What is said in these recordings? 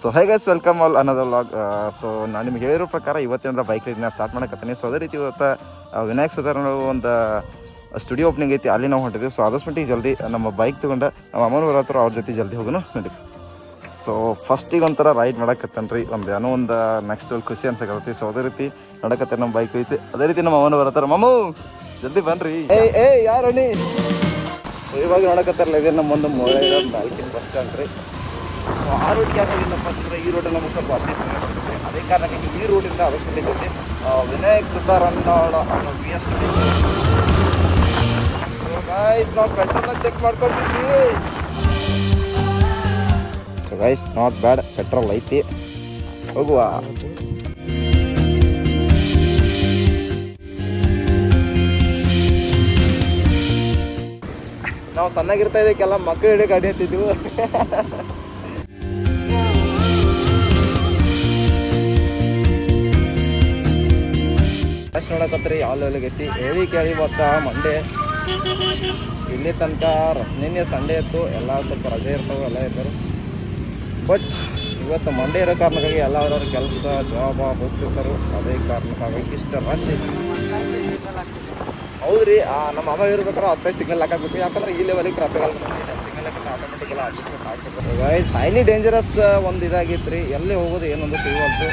So hi guys welcome all ಅನ್ನೋದು vlog so ನಾನು ನಿಮ್ಗೆ ಹೇಳಿರೋ ಪ್ರಕಾರ ಇವತ್ತಿನ ಬೈಕ್ ರೈಡ್ನ ಸ್ಟಾರ್ಟ್ ಮಾಡಕತ್ತೀನಿ. ಸೊ ಅದೇ ರೀತಿ ಇವತ್ತು ವಿನಾಯಕ ಸದರ್ ಒಂದು ಸ್ಟುಡಿಯೋ ಓಪನಿಂಗ್ ಐತಿ. ಅಲ್ಲಿ ನಾವು ಹೊಂಟಿದ್ದೀವಿ ಸೊ ಆದಷ್ಟು ಮಟ್ಟಿಗೆ ಜಲ್ದಿ ನಮ್ಮ ಬೈಕ್ ತೊಗೊಂಡು ನಮ್ಮ ಅಮ್ಮನ ಹತ್ರ ಅವ್ರ ಜೊತೆ ಜಲ್ದಿ ಹೋಗೋಣ. ನೋಡಿ. ಸೊ ಫಸ್ಟಿಗೆ ಒಂಥರ ರೈಡ್ ಮಾಡಕತ್ತೇನೆ ರೀ ಒಂದು ಏನೋ ಒಂದು ನೆಕ್ಸ್ಟ್ ಅಲ್ಲಿ ಖುಷಿ ಅನ್ಸಕತ್ತಿ ಸೊ ಅದೇ ರೀತಿ ನಡಕತ್ತೆ ನಮ್ಮ ಬೈಕ್ ಐತಿ. ಅದೇ ರೀತಿ ನಮ್ಮ ಅಮ್ಮನ ಹತ್ರ. ಮಮ್ಮು ಜಲ್ದಿ ಬನ್ರಿ. ಏ ಏ ಯಾರು ಸೊ ಇವಾಗ ನೋಡಕತ್ತಾರಲ್ಲ ಇದೇ ನಮ್ಮ ಒಂದು ಮೊಳೆ ನಾಲ್ಕಿನ ಬಸ್ ಸ್ಟ್ಯಾಂಡ್ ರೀ. ಸೊ ಆ ರೋಡ್ಗೆ ಯಾಕಾಗಿಲ್ಲಪ್ಪ ಅಂತಂದರೆ ಈ ರೋಡಲ್ಲಿ ನಮಗೆ ಸ್ವಲ್ಪ ಅಭ್ಯಾಸ ಬರ್ತದೆ ಅದೇ ಕಾರಣಕ್ಕಾಗಿ ಈ ರೋಡಿಂದ ಅವಶ್ಯಕತೆ ಜೊತೆ ವಿನಾಯಕ್ ಸುತಾರ್ ಅನ್ನೋ ವಿ ಎಸ್ ಸೊ ಗೈಸ್ ನಾವು ಪೆಟ್ರೋಲ್ನ ಚೆಕ್ ಮಾಡ್ಕೊಂಡಿದ್ವಿ so guys not bad petrol ಐತಿ. ಹೋಗುವ. ನಾವು ಸಣ್ಣಗಿರ್ತಾ ಇದಕ್ಕೆಲ್ಲ ಮಕ್ಕಳು ಹಿಡಿಯೋ ಗಾಡಿ ಅಷ್ಟು ನೋಡಕತ್ರಿ ಯಾವ ಲೆವೆಲ್ಗೆ ಐತಿ ಹೇಳಿ ಕೇಳಿ ಇವತ್ತು ಮಂಡೆ. ಇಲ್ಲಿ ತನಕ ನಿನ್ನೆ ಸಂಡೇ ಇತ್ತು. ಎಲ್ಲ ಸ್ವಲ್ಪ ರಜೆ ಇರ್ತಾವೆ, ಎಲ್ಲ ಇದ್ದರು. ಬಟ್ ಇವತ್ತು ಮಂಡೇ ಇರೋ ಕಾರಣಕ್ಕಾಗಿ ಎಲ್ಲ ಅವ್ರವ್ರ ಕೆಲಸ ಜಾಬ ಹೋಗ್ತಿರ್ತಾರೆ. ಅದೇ ಕಾರಣಕ್ಕಾಗಿ ಇಷ್ಟ ರಶ್ ಹೌದ್ರಿ ನಮ್ಮ ಅಮ್ಮ ಇರ್ಬೇಕಾದ್ರೆ ಹತ್ತೈ ಸಿಗ್ನಲ್ ಹಾಕಬೇಕು ಯಾಕಂದ್ರೆ ಈ ಲೆವೆಲಿಗೆ ಟ್ರಾಫಿಕ್ ಸಿಗ್ನಲ್ ಹೈಲಿ ಡೇಂಜರಸ್ ಒಂದು ಇದಾಗಿತ್ತು ರೀ ಎಲ್ಲಿ ಹೋಗೋದು, ಏನೊಂದು ತಿಳಿವಲ್ತು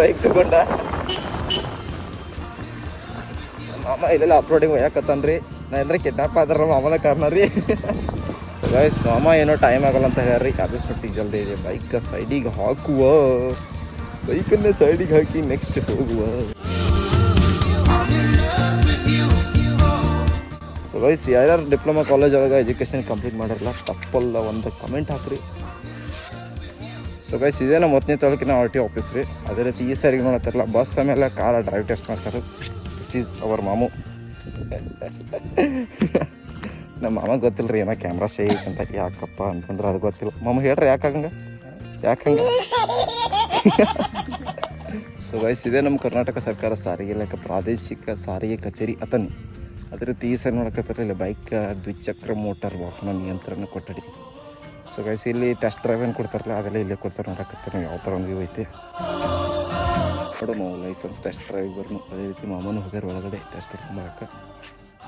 ಬೈಕ್ ತಗೊಂಡ. ಮಾಮ ಇಲ್ಲೆಲ್ಲ ಅಪ್ಲೋಡಿಂಗ್ ಒಯ್ಯಾಕತ್ತಾನ್ರಿ. ನಾ ಎಲ್ಲರ ಕಿಡ್ನಾಪ್ ಆದ್ರ ಮಾಮನ ಕಾರಣ ರೀ. ಗೈಸ್ ಮಾಮ ಏನೋ ಟೈಮ್ ಆಗಲ್ಲ ಅಂತ ಹೇಳ್ರಿ ಮಟ್ಟಿಗೆ ಜಲ್ದಿ ಇದೆ. ಬೈಕ್ ಸೈಡಿಗೆ ಹಾಕುವ. ಬೈಕನ್ನೇ ಸೈಡಿಗೆ ಹಾಕಿ ನೆಕ್ಸ್ಟ್ ಹೋಗುವ. ಸೊ ಗೈಸ್ ಯಾರ್ಯಾರು ಡಿಪ್ಲೊಮಾ ಕಾಲೇಜ್ ಒಳಗೆ ಎಜುಕೇಶನ್ ಕಂಪ್ಲೀಟ್ ಮಾಡಿರಲ್ಲ ತಪ್ಪಲ್ಲ, ಒಂದು ಕಮೆಂಟ್ ಹಾಕ್ರಿ. ಸೊ ಗೈಸ್ ಇದೇ ನಮ್ಮ ಹತ್ತನೇ ತಾಲೂಕಿನ ಆರ್ ಟಿ ಆಫೀಸ್ ರೀ. ಅದೇ ರೀತಿ ಈ ಸೈಡ್ಗೆ ನೋಡತ್ತಿರಲ್ಲ ಬಸ್ ಆಮೇಲೆ ಕಾರ ಡ್ರೈವ್ ಟೆಸ್ಟ್ ಮಾಡ್ತಾರೆ. This is our ಮಾಮು. ನಮ್ಮ ಮಾಮ ಗೊತ್ತಿಲ್ಲ ರೀ ಏನೋ ಕ್ಯಾಮ್ರಾ ಶೇ ಅಂತ. ಯಾಕಪ್ಪ ಅಂತಂದ್ರೆ ಅದು ಗೊತ್ತಿಲ್ಲ. ಮಾಮ ಹೇಳ್ರಿ ಯಾಕಂಗ ಯಾಕಂಗ ಸೊ ಗೈಸ್ ಇದೇ ನಮ್ಮ ಕರ್ನಾಟಕ ಸರ್ಕಾರ ಸಾರಿಗೆ ಇಲಾಖೆ, ಪ್ರಾದೇಶಿಕ ಸಾರಿಗೆ ಕಚೇರಿ ಅತನಿ ಅದೇ ರೀತಿ ಈ ಸೈಡ್ ನೋಡಕತ್ತಾರೆ ಇಲ್ಲಿ ಬೈಕ್ ದ್ವಿಚಕ್ರ ಮೋಟಾರ್ ವಾಹನ ನಿಯಂತ್ರಣ ಕೊಠಡಿ. ಸೊ ಗೈಸ್ ಇಲ್ಲಿ ಟೆಸ್ಟ್ ಡ್ರೈವ್ ಏನು ಕೊಡ್ತಾರಲ್ಲ, ಅದೆಲ್ಲ ಇಲ್ಲೇ ಕೊಡ್ತಾರೆ ನೋಡಕತ್ತಾರೆ ಯಾವ ಥರ ಒಂದು ಐತಿ ನೋಡೋಣ ಲೈಸೆನ್ಸ್ ಟೆಸ್ಟ್ ಡ್ರೈವ್ ಬರ್ನು. ಅದೇ ರೀತಿ ಮಾಮೂನು ಹೋಗ್ಯಾರ ಒಳಗಡೆ ಟೆಸ್ಟ್ ಮಾಡಕ್ಕೆ.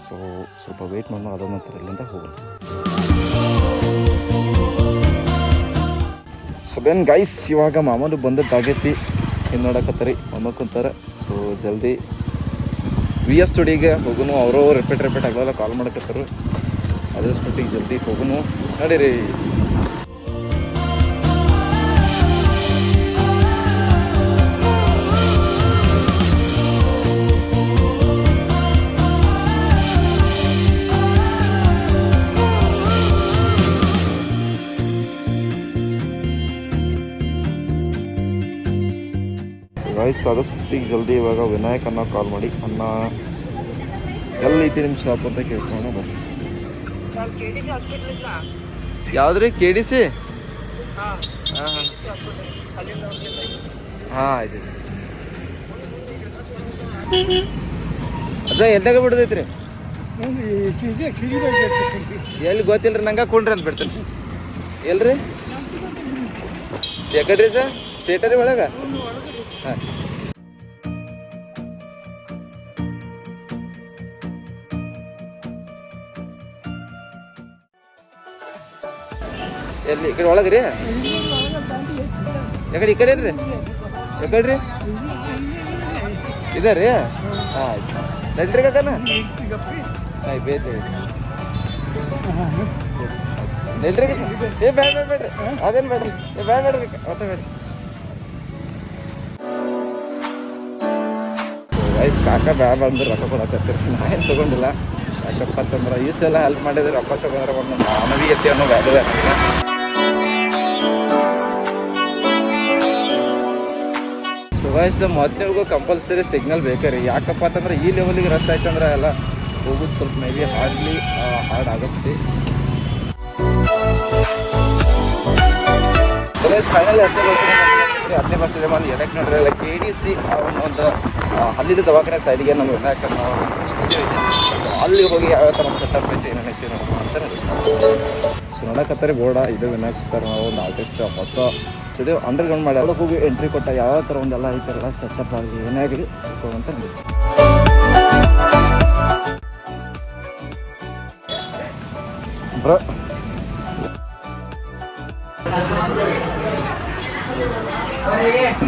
ಸೊ ಸ್ವಲ್ಪ ವೆಯ್ಟ್ ಮಾಡೋಣ ಅದ ನಂತರ ಇಲ್ಲಿಂದ ಹೋಗೋಣ ಸೊ ದೆನ್ ಗೈಸ್ ಇವಾಗ ಮಾಮನು ಬಂದದ್ದಾಗೈತಿ ಏನು ನೋಡಕತ್ತಾರೆ ಮಾಮ ಕುಂತಾರೆ. ಸೊ ಜಲ್ದಿ ವಿ ಎಸ್ ಸ್ಟುಡಿಗೆ ಹೋಗುನು ಅವರು ರಿಪೀಟ್ ರಿಪೀಟ್ ಆಗಲ್ಲ ಕಾಲ್ ಮಾಡಕತ್ತಾರು. ಅದ್ರ ಸ್ಪಟ್ಟಿಗೆ ಜಲ್ದಿ ಹೋಗುನು. ನಡೀರಿ. ವಾಯ್ಸ್ ಆದಷ್ಟು ಜಲ್ದಿ ಇವಾಗ ವಿನಾಯಕ್ ಅನ್ನ ಕಾಲ್ ಮಾಡಿ ಅನ್ನ ಎಲ್ಲೈತಿ ನಿಮ್ಮ ಶಾಪ್ ಅಂತ ಕೇಳ್ಕೊಂಡು ಬರ್ರಿ ಯಾವ್ದ್ರಿ? ಕೆ ಡಿ ಸಿ ಹಾಂ ಹಾಂ. ಆಯ್ತು ಅಜ್ಜ ಎಲ್ದಾಗ ಬಿಡದೈತ್ರಿ? ಎಲ್ಲಿ ಗೊತ್ತಿಲ್ರಿ, ನಂಗೆ ಕುಂಡ್ರಿ ಅಂತ ಬಿಡ್ತೇನೆ. ಎಲ್ರಿ? ಎಕಡ್ರಿ ಸರ್ ಸ್ಟೇಟರಿ ಒಳಗೆ? ಹಾಂ. ಎಲ್ಲಿ ಈ ಕಡೆ ಒಳಗೆ ರೀ ಯಾಕಡೆ ಈ ಕಡೆ ರೀ ಯಾಕಡ್ರಿ ಇದೆ ರೀ ಹಾಂ ಆಯ್ತು. ನಡ್ರಿ ಕಾಕನ ಆಯ್ತು ಬೇಡ್ರಿ ನಡ್ರಿ ಏ ಬೇಡ ಬೇಡ ಬೇಡ್ರಿ. ಅದೇನು ಬೇಡ್ರಿ. ಏ ಬೇಡ ಬೇಡ್ರಿ ಮತ್ತೆ ಬೇಡ್ರಿ. ವಯಸ್ಸು ಕಾಕ ಬ್ಯಾಡ ಅಂದ್ರೆ ರೊಕ್ಕ ಕೊಡಕತ್ತೀರಿ ನಾ ಏನು ತೊಗೊಂಡಿಲ್ಲ. ಯಾಕಪ್ಪ ಅಂತಂದ್ರೆ ಇಷ್ಟೆಲ್ಲ ಹೆಲ್ಪ್ ಮಾಡಿದ್ರೆ ರೊಕ್ಕ ತೊಗೊಂಡ್ರೆ ಒಂದು ಮಾನವೀಯತೆ ಅನ್ನೋ ವ್ಯಾಲ್ಯೂ ಸೊ ಗಾಯ್ಸ್ ಮೊದಲಿಗೂ ಕಂಪಲ್ಸರಿ ಸಿಗ್ನಲ್ ಬೇಕೇ ರೀ? ಯಾಕಪ್ಪ ಅಂತಂದ್ರೆ ಈ ಲೆವೆಲಿಗೆ ರಶ್ ಆಯ್ತಂದ್ರೆ ಎಲ್ಲ ಹೋಗೋದು ಸ್ವಲ್ಪ ಮೇ ಬಿ ಹಾರ್ಡ್ಲಿ ಹಾರ್ಡ್ ಆಗುತ್ತೆ. ಹತ್ತನೇ ಬಸ್ ಹತ್ತನೇ ಬಸ್ ಬಂದು ಎಡಕ್ಕೆ ಕೆ ಡಿ ಸಿ ಒಂದು ಅಲ್ಲಿದ್ದ ದವಾಖಾನೆ ಸೈಡಿಗೆ ನಮ್ಗೆ ಎಡಕ್ಕೆ ನಾವು ಅಲ್ಲಿ ಹೋಗಿ ಯಾವ ಥರ ಸೆಟಪ್ ಐತೆ ಏನೇನೈತಿ ನೋಡೋಣ ಅಂತ ಸೊ ನೋಡಕತ್ತಾರೆ ಬೋರ್ಡ, ಇದು ವಿನಾಯಿಸ್ತಾರೆ ನಾವು ಒಂದು ಆರ್ಟಿಸ್ಟ್ ಹೊಸ ಸ್ಟುಡಿಯೋ ಅಂಡರ್ಗ್ರೌಂಡ್ ಮಾಡಿ ಅದಕ್ಕೆ ಹೋಗಿ ಎಂಟ್ರಿ ಕೊಟ್ಟ ಯಾವ ಥರ ಒಂದೆಲ್ಲ ಐತಾರಲ್ಲ ಸೆಟಪ್ ಆಗಲಿ ಏನೇ ಆಗಲಿ ಅಂತ ಹೇಳಿ ಬ್ರೋ.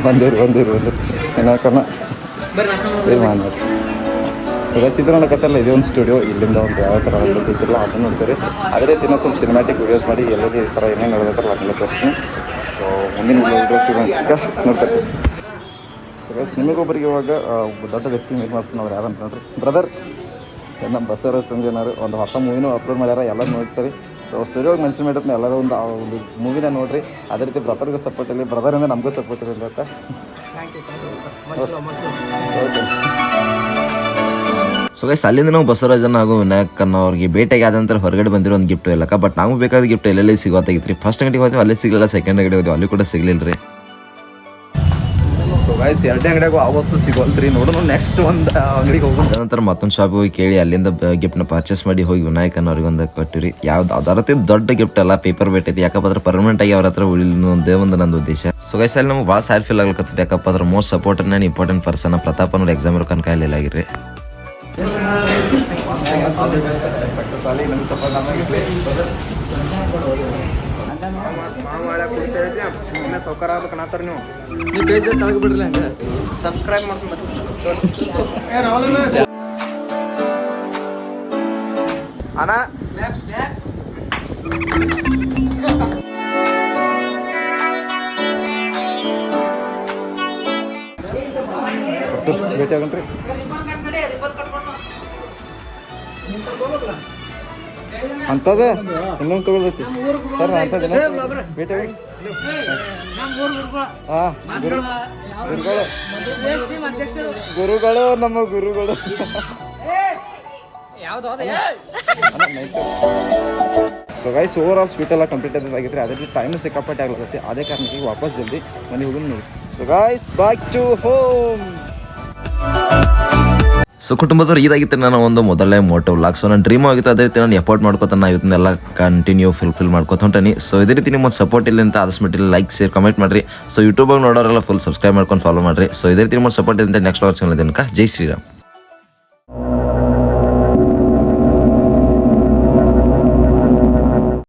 ಬಂದಿರು ಬಂದಿರು ಬಂದಿರು. ಏನಾಕನ ಸರಿ ಮಾಡಿ ಸದಸ್ಯ ನೋಡಕತ್ತಲ್ಲ ಇದೇ ಒಂದು ಸ್ಟುಡಿಯೋ ಇಲ್ಲಿಂದ ಒಂದು ಯಾವ ಥರ ಇದ್ದಿರಲ್ಲ ಅದನ್ನ ನೋಡ್ತೀರಿ. ಅದೇ ರೀತಿ ಇನ್ನೂ ಸ್ವಲ್ಪ ಸಿನಿಮ್ಯಾಟಿಕ್ ವೀಡಿಯೋಸ್ ಮಾಡಿ ಎಲ್ಲರೂ ಈ ಥರ ಏನೇನು ನೋಡಬೇಕಲ್ಲ ಅದನ್ನೆಲ್ಲ ತೋರಿಸ್ತೀನಿ. ಸೊ ಮುಂದಿನ ವೀಡಿಯೋಸ್ ಸಿಗೋಂತ ಸೊ ಸದಸ್ ನಿಮಗೊಬ್ಬರಿಗೆ ಇವಾಗ ಒಬ್ಬ ದೊಡ್ಡ ವ್ಯಕ್ತಿ ಮೀಟ್ ಮಾಡಿಸ್ತೀನಿ ಅವ್ರು ಯಾರಂತ ನೋಡ್ರಿ ಬ್ರದರ್ ನಮ್ಮ ಬಸವರ ಸಂಜೆನಾರು ಒಂದು ಹೊಸ ಮೂವಿನೂ ಅಪ್ಲೋಡ್ ಮಾಡ್ಯಾರ ಎಲ್ಲ ನೋಡ್ತಾರೆ. ಸೊ ಸ್ಟುಡಿಯೋಗೆ ಮೆನ್ಷನ್ ಮಾಡಿದ್ನ ಎಲ್ಲರೂ ಒಂದು ಆ ಒಂದು ಮೂವಿನ ನೋಡ್ರಿ. ಅದೇ ರೀತಿ ಬ್ರದರ್ಗೂ ಸಪೋರ್ಟ್ ಇರಲಿ ಬ್ರದರ್ ಅಂದರೆ ನಮಗೂ ಸಪೋರ್ಟ್ ಇರಲಿ ಅಂತ. ಓಕೆ ಸೊ ಗೈಸ್ ಅಲ್ಲಿಂದ ನಾವು ಬಸವರಾಜನ ಹಾಗೂ ವಿನಾಯಕ್ ಅವ್ರಿಗೆ ಭೇಟಿಯಾಗಿ ಆದ ನಂತರ ಹೊರಗಡೆ ಬಂದಿರೋ ಒಂದು ಗಿಫ್ಟ್ ಇಲ್ಲಕ್ಕ ಬಟ್ ನಾವು ಬೇಕಾದ ಗಿಫ್ಟ್ ಎಲ್ಲೆಲ್ಲಿ ಸಿಗೋತ್ತಾಗಿತ್ತು ರೀ ಫಸ್ಟ್ ಅಂಗಡಿಗೆ ಹೋದ್ವಿ ಅಲ್ಲಿ ಸಿಗಲಿಲ್ಲ ಸೆಕೆಂಡ್ ಅಂಗಡಿ ಹೋದ್ವಿ ಅಲ್ಲಿ ಕೂಡ ಸಿಗಲಿಲ್ಲ ರೀ ಸೊ ಗಾಯ್ಸ್ ಎರಡನೇ ಅಂಗಡಿಯಾಗೂ ಆ ವಸ್ತು ಸಿಗೋಲ್ತ್ರಿ. ನೋಡೋಣ ನೆಕ್ಸ್ಟ್ ಒಂದು ಅಂಗಡಿಗೆ ಹೋಗೋಣ. ನಂತರ ಮತ್ತೊಂದು ಶಾಪಿಗೆ ಹೋಗಿ ಕೇಳಿ ಅಲ್ಲಿಂದ ಗಿಫ್ಟ್ನ ಪರ್ಚೇಸ್ ಮಾಡಿ ಹೋಗಿ ವಿನಾಯಕನ ಅವ್ರಿಗೆ ಒಂದು ಕೊಟ್ಟಿರಿ. ಯಾವ್ದು ಅದರ ದೊಡ್ಡ ಗಿಫ್ಟ್ ಅಲ್ಲ ಪೇಪರ್ ಬೇಟ್ ಐತಿ. ಯಾಕಪ್ಪ ಅಂದ್ರೆ ಪರ್ಮನೆಂಟ್ ಆಗಿ ಅವ್ರ ಹತ್ರ ಉಳಿಲಿ ಒಂದೇ ಒಂದು ನಂದು ಉದ್ದೇಶ. ಸೊ ಗೈಸ್ ಅಲ್ಲಿ ನಮ್ಗೆ ಭಾಳ ಸ್ಯಾಡ್ ಫೀಲ್ ಆಗ್ಲಿಕ್ಕೆ ಯಾಕಪ್ಪ ಅದ್ರ ಮೋಸ್ಟ್ ಸಪೋರ್ಟ್ ನಾನು ಇಂಪಾರ್ಟೆಂಟ್ ಪರ್ಸನ್ ಪ್ರತಾಪ್ ಅವ್ರ ಎಕ್ಸಾಮ್ ಕನಕ ಇಲ್ಲಿ ಆಗಿರಿ ಸಕ್ಸಸ್ ಆಗಲಿ ನನಗೆ ಸಪೋರ್ಟ್ ನಮಗೆ ಸೌಕರ್ಯ ಆಗ್ಬೇಕನ್ನತ್ತಾರ ನೀವು ನೀವು ಪೇಜ್ ತಳಗ ಹಂಗೆ ಸಬ್ಸ್ಕ್ರೈಬ್ ಮಾಡ್ಕೊಂಡು ಅಣ್ಣ ಭೇಟಿ ಆಗಣ್ರಿ ಅಂತದ? ಇನ್ನೊಂದು ತಗೊಳ್ಬೇಕು. ಸರ್ ಅಂತದ ಭೇಟಿ ಗುರುಗಳು. ಗುರುಗಳು. ನಮ್ಮ ಗುರುಗಳು. So guys over all sweet ಎಲ್ಲ ಕಂಪ್ಲೀಟ್ ಆಗಿದ್ರೆ ಅದೇ ರೀತಿ ಟೈಮ್ ಸಿಕ್ಕಾಪಟ್ಟೆ ಆಗ್ಲತ್ತೆ ಅದೇ ಕಾರಣಕ್ಕೆ ವಾಪಸ್ ಜಲ್ದಿ ಮನೆ ಹೋಗಿ ನೋಡಿ. So guys back to home so ಕುಟುಂಬದವ್ರು ಇದಾಗಿತ್ತು ನಾನು ಒಂದು ಮೊದಲನೇ ಮೋಟಿವ್ ಲಾಕ್ ಸೊ ನನ್ನ ಡ್ರೀಮ್ ಆಗಿತ್ತು, ಅದೇ ರೀತಿ ನಾನು ಎಫರ್ಟ್ ಮಾಡ್ಕೊತ ನಾನು ಇದನ್ನೆಲ್ಲ ಕಂಟಿನ್ಯೂ ಫುಲ್ಫಿಲ್ ಮಾಡ್ಕೊತ ಹೊಂಟೇನಿ. ಸೊ ಇದೇ ರೀತಿ ನಿಮ್ಮ ಸಪೋರ್ಟ್ ಇಲ್ಲ ಅಂತ ಆದಷ್ಟು ಲೈಕ್ ಶೇರ್ ಕಮೆಂಟ್ ಮಾಡಿರಿ. ಸೊ ಯೂಟ್ಯೂಬಾಗ ನೋಡೋರೆಲ್ಲ ಫುಲ್ ಸಬ್ಸ್ಕ್ರೈಬ್ ಮಾಡ್ಕೊಂಡು ಫಾಲೋ ಮಾಡಿರಿ. ಸೊ ಇದೇ ರೀತಿ ನಿಮ್ಮ ಸಪೋರ್ಟ್ ಇದೆ ನೆಕ್ಸ್ಟ್ ವಾಚ್ ತನಕ ಜೈ ಶ್ರೀರಾಮ್.